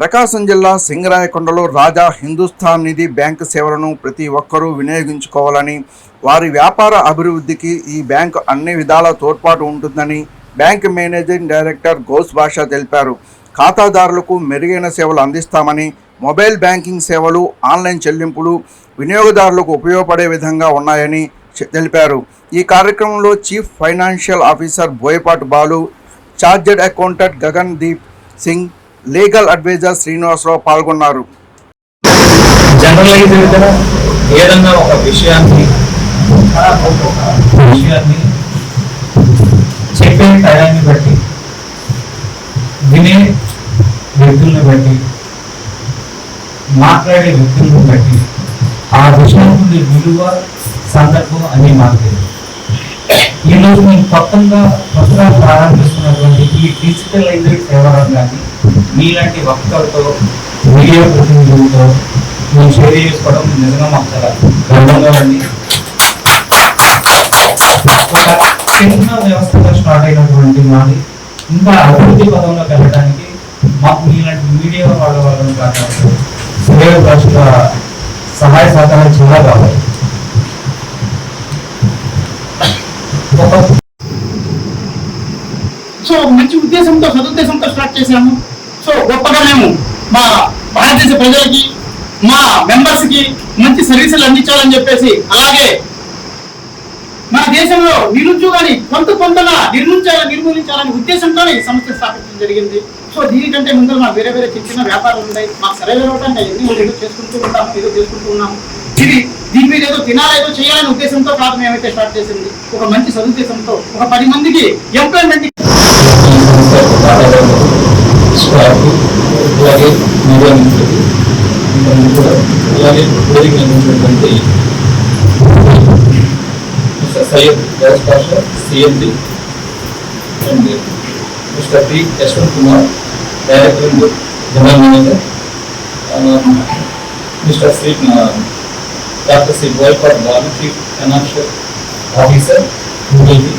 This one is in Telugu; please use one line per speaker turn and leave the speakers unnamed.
ప్రకాశం జిల్లా సింగరాయకొండలో రాజా హిందుస్థాన్ నిధి బ్యాంకు సేవలను ప్రతి ఒక్కరూ వినియోగించుకోవాలని వారి వ్యాపార అభివృద్ధికి ఈ బ్యాంకు అన్ని విధాల తోడ్పాటు ఉంటుందని bank managing director Ghouse Basha తెలిపారు. ఖాతాదారులకు మెరుగైన సేవలు అందిస్తామని మొబైల్ బ్యాంకింగ్ సేవలు ఆన్లైన్ చెల్లింపులు వినియోగదారులకు ఉపయోగపడే విధంగా ఉన్నాయని తెలిపారు. ఈ కార్యక్రమంలో chief financial officer Boyapati Balu chartered accountant Gagandeep Singh legal adviser Srinivasarao పాల్గొన్నారు.
జనరలైజ్ ఏదన్నా ఒక విషయాన్ని విషయాన్ని చెప్పే టయాన్ని బట్టి వినే వ్యక్తుల్ని బట్టి మాట్లాడే వ్యక్తులను బట్టి ఆ విషయం విలువ సందర్భం అని మాకు తెలియదు రోజు మేము కొత్తగా కొత్తగా ప్రారంభిస్తున్నటువంటి ఈ డిజిటల్ లైబ్రరీ సేవ రంగాన్ని మీలాంటి వక్తలతో మీడియా ప్రతినిధులతో మేము షేర్ చేసుకోవడం నిజంగా మాకు చాలా గర్వంగా ఉంది. ఒక చిన్న వ్యవస్థగా స్టార్ట్ అయినటువంటి మాది ఇంకా అభివృద్ధి పదంలోకి వెళ్ళడానికి మాకు మీలాంటి మీడియా వాళ్ళ వాళ్ళని కాకుండా శ్రేయ భాషల సహాయ సహకారం చాలా కావాలి.
సో మంచి ఉద్దేశంతో సదుద్దేశంతో స్టార్ట్ చేశాము. సో గొప్పగా మేము మా భారతదేశ ప్రజలకి మా మెంబర్స్కి మంచి సర్వీసులు అందించాలని చెప్పేసి అలాగే మన దేశంలో నిరుద్యోగాన్ని కొంత కొంతగా నిర్మించాలని నిర్మూలించాలనే ఉద్దేశంతో ఈ సంస్థ స్థాపించడం జరిగింది. సో దీనికంటే ముందు మా వేరే వేరే చిన్న చిన్న వ్యాపారాలు ఉన్నాయి. మాకు సరైన అంటే ఎన్ని ఏదో చేసుకుంటూ ఉంటాము ఏదో చేసుకుంటూ ఉన్నాము. ఇది దీని మీద ఏదో తినాలి ఏదో చేయాలనే ఉద్దేశంతో కాదు మేమైతే స్టార్ట్ చేసింది. ఒక మంచి సదుద్దేశంతో ఒక పది మందికి ఎంప్లాయ్మెంట్
స్టాఫ్ అలాగే మీడియా మిత్రులు ఇంతమంది కూడా అలాగే వేదిక నిర్మించినటువంటి mister Syed Ghouse Pasha CMD and mister P Yashwant Kumar director and general manager mister Shri doctor Shri Boyapat Balu chief financial officer New Delhi